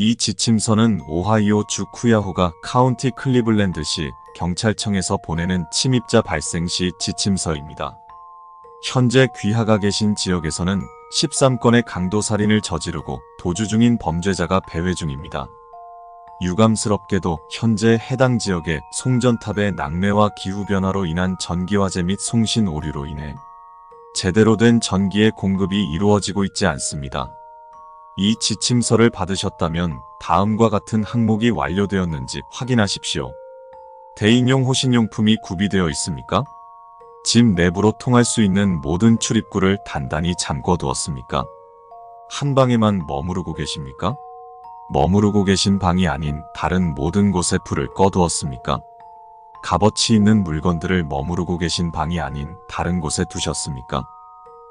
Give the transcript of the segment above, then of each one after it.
이 지침서는 오하이오 주 쿠야호가 카운티 클리블랜드시 경찰청에서 보내는 침입자 발생 시 지침서입니다. 현재 귀하가 계신 지역에서는 13건의 강도 살인을 저지르고 도주 중인 범죄자가 배회 중입니다. 유감스럽게도 현재 해당 지역의 송전탑의 낙뢰와 기후변화로 인한 전기화재 및 송신 오류로 인해 제대로 된 전기의 공급이 이루어지고 있지 않습니다. 이 지침서를 받으셨다면 다음과 같은 항목이 완료되었는지 확인하십시오. 대인용 호신용품이 구비되어 있습니까? 집 내부로 통할 수 있는 모든 출입구를 단단히 잠궈두었습니까? 한 방에만 머무르고 계십니까? 머무르고 계신 방이 아닌 다른 모든 곳에 불을 꺼두었습니까? 값어치 있는 물건들을 머무르고 계신 방이 아닌 다른 곳에 두셨습니까?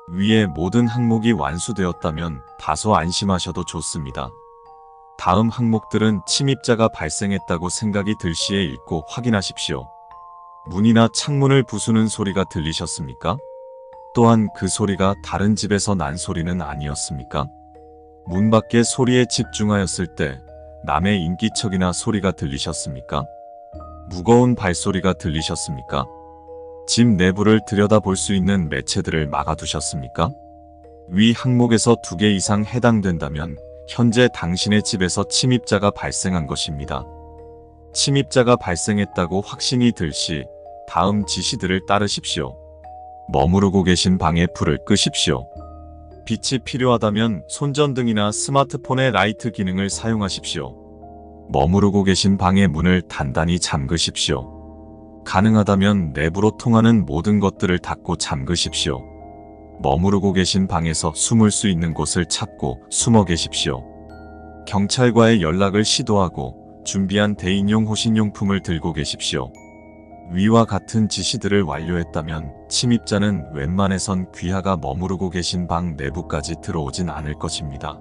위의 모든 항목이 완수되었다면 다소 안심하셔도 좋습니다. 다음 항목들은 침입자가 발생했다고 생각이 들 시에 읽고 확인하십시오. 문이나 창문을 부수는 소리가 들리셨습니까? 또한 그 소리가 다른 집에서 난 소리는 아니었습니까? 문 밖의 소리에 집중하였을 때 남의 인기척이나 소리가 들리셨습니까? 무거운 발소리가 들리셨습니까? 집 내부를 들여다볼 수 있는 매체들을 막아두셨습니까? 위 항목에서 두 개 이상 해당된다면 현재 당신의 집에서 침입자가 발생한 것입니다. 침입자가 발생했다고 확신이 들 시 다음 지시들을 따르십시오. 머무르고 계신 방에 불을 끄십시오. 빛이 필요하다면 손전등이나 스마트폰의 라이트 기능을 사용하십시오. 머무르고 계신 방의 문을 단단히 잠그십시오. 가능하다면 내부로 통하는 모든 것들을 닫고 잠그십시오. 머무르고 계신 방에서 숨을 수 있는 곳을 찾고 숨어 계십시오. 경찰과의 연락을 시도하고 준비한 대인용 호신용품을 들고 계십시오. 위와 같은 지시들을 완료했다면 침입자는 웬만해선 귀하가 머무르고 계신 방 내부까지 들어오진 않을 것입니다.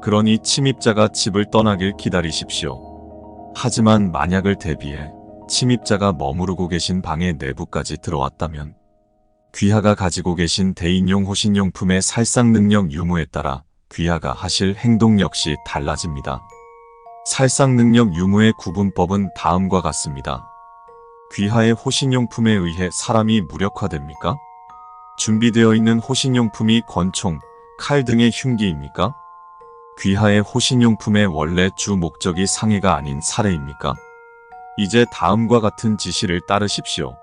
그러니 침입자가 집을 떠나길 기다리십시오. 하지만 만약을 대비해 침입자가 머무르고 계신 방의 내부까지 들어왔다면 귀하가 가지고 계신 대인용 호신용품의 살상 능력 유무에 따라 귀하가 하실 행동 역시 달라집니다. 살상 능력 유무의 구분법은 다음과 같습니다. 귀하의 호신용품에 의해 사람이 무력화됩니까? 준비되어 있는 호신용품이 권총, 칼 등의 흉기입니까? 귀하의 호신용품의 원래 주 목적이 상해가 아닌 살해입니까? 이제 다음과 같은 지시를 따르십시오.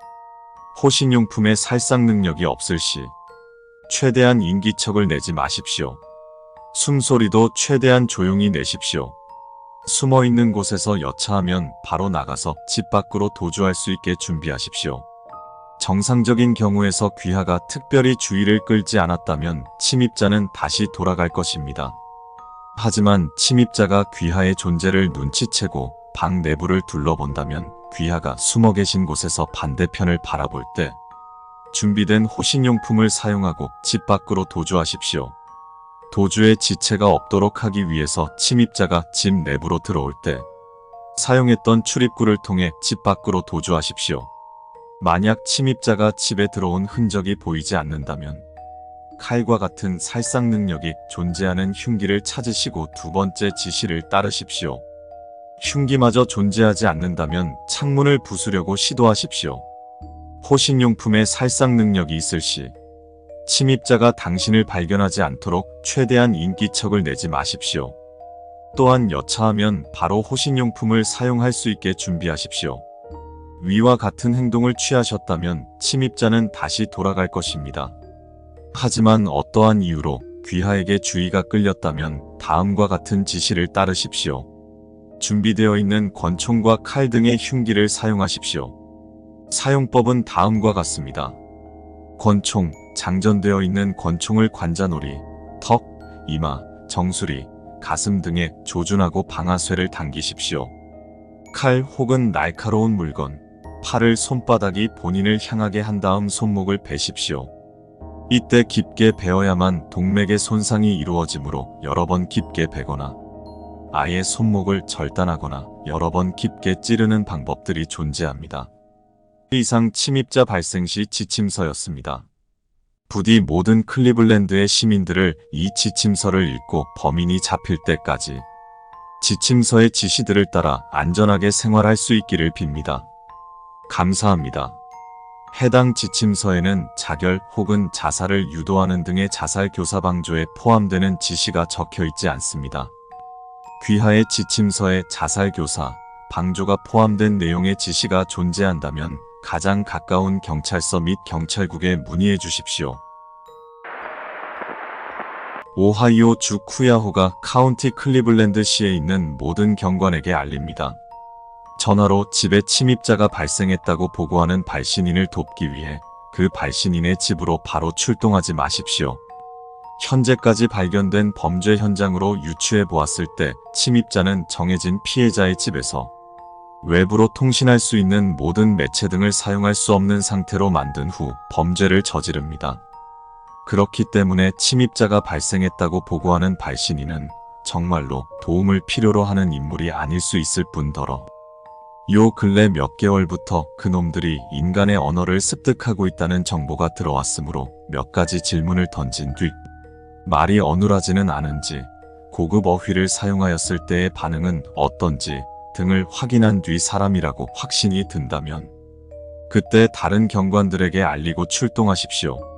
호신용품의 살상 능력이 없을 시 최대한 인기척을 내지 마십시오. 숨소리도 최대한 조용히 내십시오. 숨어 있는 곳에서 여차하면 바로 나가서 집 밖으로 도주할 수 있게 준비하십시오. 정상적인 경우에서 귀하가 특별히 주의를 끌지 않았다면 침입자는 다시 돌아갈 것입니다. 하지만 침입자가 귀하의 존재를 눈치채고 방 내부를 둘러본다면 귀하가 숨어 계신 곳에서 반대편을 바라볼 때 준비된 호신용품을 사용하고 집 밖으로 도주하십시오. 도주의 지체가 없도록 하기 위해서 침입자가 집 내부로 들어올 때 사용했던 출입구를 통해 집 밖으로 도주하십시오. 만약 침입자가 집에 들어온 흔적이 보이지 않는다면 칼과 같은 살상 능력이 존재하는 흉기를 찾으시고 두 번째 지시를 따르십시오. 흉기마저 존재하지 않는다면 창문을 부수려고 시도하십시오. 호신용품의 살상 능력이 있을 시 침입자가 당신을 발견하지 않도록 최대한 인기척을 내지 마십시오. 또한 여차하면 바로 호신용품을 사용할 수 있게 준비하십시오. 위와 같은 행동을 취하셨다면 침입자는 다시 돌아갈 것입니다. 하지만 어떠한 이유로 귀하에게 주의가 끌렸다면 다음과 같은 지시를 따르십시오. 준비되어 있는 권총과 칼 등의 흉기를 사용하십시오. 사용법은 다음과 같습니다. 권총, 장전되어 있는 권총을 관자놀이, 턱, 이마, 정수리, 가슴 등에 조준하고 방아쇠를 당기십시오. 칼 혹은 날카로운 물건, 팔을 손바닥이 본인을 향하게 한 다음 손목을 베십시오. 이때 깊게 베어야만 동맥의 손상이 이루어지므로 여러 번 깊게 베거나 아예 손목을 절단하거나 여러 번 깊게 찌르는 방법들이 존재합니다. 이상 침입자 발생 시 지침서였습니다. 부디 모든 클리블랜드의 시민들을 이 지침서를 읽고 범인이 잡힐 때까지 지침서의 지시들을 따라 안전하게 생활할 수 있기를 빕니다. 감사합니다. 해당 지침서에는 자결 혹은 자살을 유도하는 등의 자살 교사 방조에 포함되는 지시가 적혀 있지 않습니다. 귀하의 지침서에 자살 교사, 방조가 포함된 내용의 지시가 존재한다면 가장 가까운 경찰서 및 경찰국에 문의해 주십시오. 오하이오 주 쿠야호가 카운티 클리블랜드시에 있는 모든 경관에게 알립니다. 전화로 집에 침입자가 발생했다고 보고하는 발신인을 돕기 위해 그 발신인의 집으로 바로 출동하지 마십시오. 현재까지 발견된 범죄 현장으로 유추해 보았을 때 침입자는 정해진 피해자의 집에서 외부로 통신할 수 있는 모든 매체 등을 사용할 수 없는 상태로 만든 후 범죄를 저지릅니다. 그렇기 때문에 침입자가 발생했다고 보고하는 발신인은 정말로 도움을 필요로 하는 인물이 아닐 수 있을 뿐더러 요 근래 몇 개월부터 그놈들이 인간의 언어를 습득하고 있다는 정보가 들어왔으므로 몇 가지 질문을 던진 뒤 말이 어눌하지는 않은지 고급 어휘를 사용하였을 때의 반응은 어떤지 등을 확인한 뒤 사람이라고 확신이 든다면 그때 다른 경관들에게 알리고 출동하십시오.